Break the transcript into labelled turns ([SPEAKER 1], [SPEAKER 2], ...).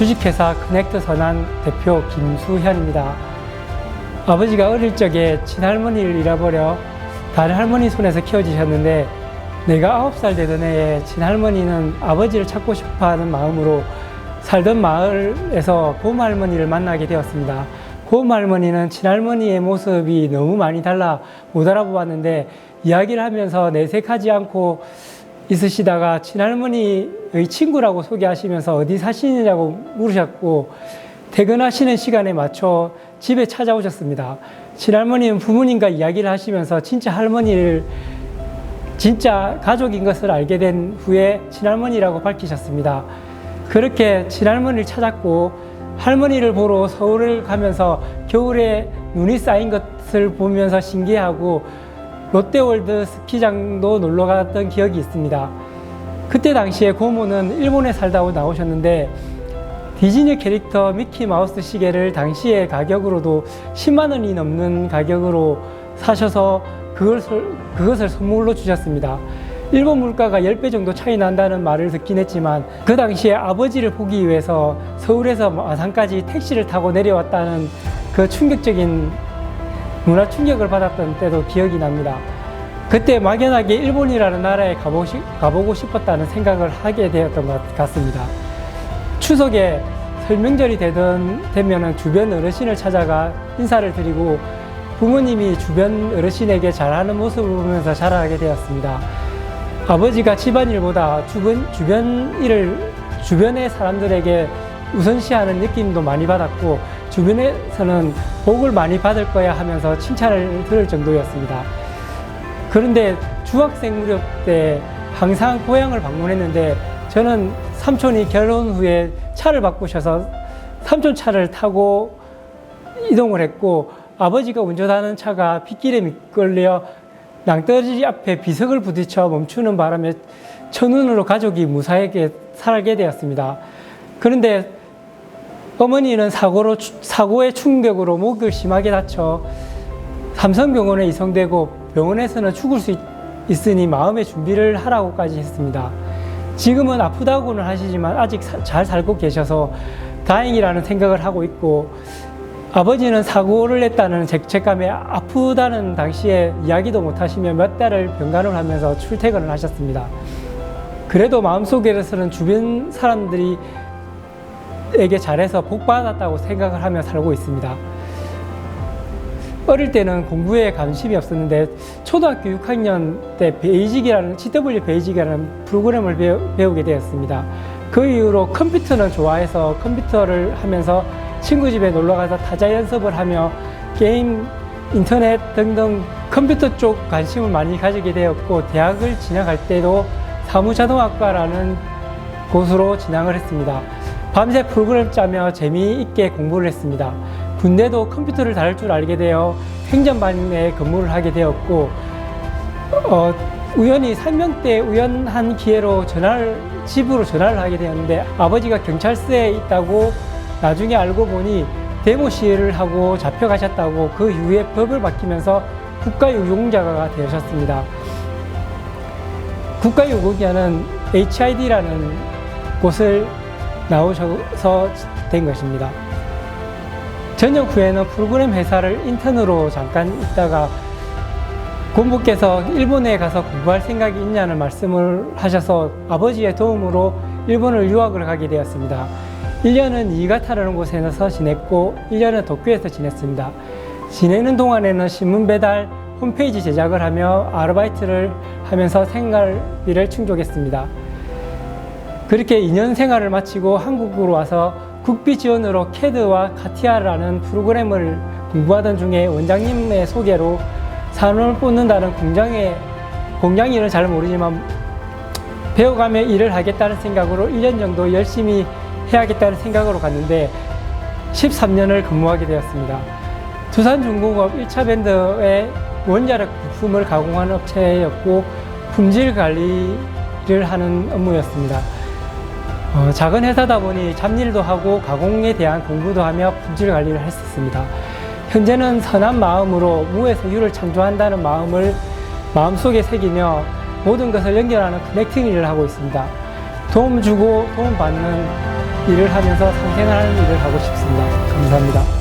[SPEAKER 1] 주식회사 커넥트 선한 대표 김수현입니다. 아버지가 어릴 적에 친할머니를 잃어버려 다른 할머니 손에서 키워지셨는데 내가 아홉 살 되던 해에 친할머니는 아버지를 찾고 싶어 하는 마음으로 살던 마을에서 고모할머니를 만나게 되었습니다. 고모할머니는 친할머니의 모습이 너무 많이 달라 못 알아보았는데 이야기를 하면서 내색하지 않고 있으시다가 친할머니의 친구라고 소개하시면서 어디 사시느냐고 물으셨고 퇴근하시는 시간에 맞춰 집에 찾아오셨습니다. 친할머니는 부모님과 이야기를 하시면서 진짜 할머니를 진짜 가족인 것을 알게 된 후에 친할머니라고 밝히셨습니다. 그렇게 친할머니를 찾았고 할머니를 보러 서울을 가면서 겨울에 눈이 쌓인 것을 보면서 신기하고 롯데월드 스키장도 놀러 갔던 기억이 있습니다. 그때 당시에 고모는 일본에 살다 나오셨는데 디즈니 캐릭터 미키 마우스 시계를 당시의 가격으로도 10만 원이 넘는 가격으로 사셔서 그것을, 그것을 선물로 주셨습니다. 일본 물가가 10배 정도 차이 난다는 말을 듣긴 했지만 그 당시에 아버지를 보기 위해서 서울에서 마산까지 택시를 타고 내려왔다는 그 충격적인 문화 충격을 받았던 때도 기억이 납니다. 그때 막연하게 일본이라는 나라에 가보고, 싶었다는 생각을 하게 되었던 것 같습니다. 추석에 설명절이 되던 되면은 주변 어르신을 찾아가 인사를 드리고 부모님이 주변 어르신에게 잘하는 모습을 보면서 자라게 되었습니다. 아버지가 집안일보다 주변, 주변 일을 주변의 사람들에게 우선시하는 느낌도 많이 받았고 주변에서는 복을 많이 받을 거야 하면서 칭찬을 들을 정도였습니다. 그런데 중학생 무렵 때 항상 고향을 방문했는데 저는 삼촌이 결혼 후에 차를 바꾸셔서 삼촌 차를 타고 이동을 했고 아버지가 운전하는 차가 빗길에 미끌려 낭떠러지 앞에 비석을 부딪혀 멈추는 바람에 천운으로 가족이 무사하게 살게 되었습니다. 그런데 어머니는 사고로, 사고의 충격으로 목을 심하게 다쳐 삼성병원에 이송되고 병원에서는 죽을 수 있, 있으니 마음의 준비를 하라고까지 했습니다. 지금은 아프다고는 하시지만 아직 사, 잘 살고 계셔서 다행이라는 생각을 하고 있고 아버지는 사고를 냈다는 죄책감에 아프다는 당시에 이야기도 못하시며 몇 달을 병간을 하면서 출퇴근을 하셨습니다. 그래도 마음속에서는 주변 사람들이 에게 잘해서 복 받았다고 생각을 하며 살고 있습니다. 어릴 때는 공부에 관심이 없었는데 초등학교 6학년 때 베이직이라는 CW 베이직이라는 프로그램을 배우, 게 되었습니다. 그 이후로 컴퓨터는 좋아해서 컴퓨터를 하면서 친구 집에 놀러 가서 타자 연습을 하며 게임, 인터넷 등등 컴퓨터 쪽 관심을 많이 가지게 되었고 대학을 진학할 때도 사무자동학과라는 곳으로 진학을 했습니다. 밤새 프로그램 짜며 재미있게 공부를 했습니다. 군대도 컴퓨터를 다룰 줄 알게 되어 행정반에 근무를 하게 되었고 어, 우연히 살면 때 우연한 기회로 전화를 집으로 전화를 하게 되었는데 아버지가 경찰서에 있다고 나중에 알고 보니 데모 시위를 하고 잡혀가셨다고 그 이후에 법을 바뀌면서 국가유공자가 되셨습니다. 국가유공자는 HID라는 곳을 나오셔서 된 것입니다. 전역 후에는 프로그램 회사를 인턴으로 잠깐 있다가 고모께서 일본에 가서 공부할 생각이 있냐는 말씀을 하셔서 아버지의 도움으로 일본을 유학을 가게 되었습니다. 1년은 이가타라는 곳에서 지냈고 1년은 도쿄에서 지냈습니다. 지내는 동안에는 신문 배달, 홈페이지 제작을 하며 아르바이트를 하면서 생활비를 충족했습니다. 그렇게 2년 생활을 마치고 한국으로 와서 국비 지원으로 캐드와 카티아라는 프로그램을 공부하던 중에 원장님의 소개로 산업을 뽑는다는 공장에 공장 일은 잘 모르지만 배워가며 일을 하겠다는 생각으로 1년 정도 열심히 해야겠다는 생각으로 갔는데 13년을 근무하게 되었습니다. 두산중공업 1차 밴드의 원자력 부품을 가공하는 업체였고 품질 관리를 하는 업무였습니다. 어, 작은 회사다 보니 잡일도 하고 가공에 대한 공부도 하며 품질 관리를 했었습니다. 현재는 선한 마음으로 무에서 유를 창조한다는 마음을 마음속에 새기며 모든 것을 연결하는 커넥팅 일을 하고 있습니다. 도움 주고 도움 받는 일을 하면서 상생하는 일을 하고 싶습니다. 감사합니다.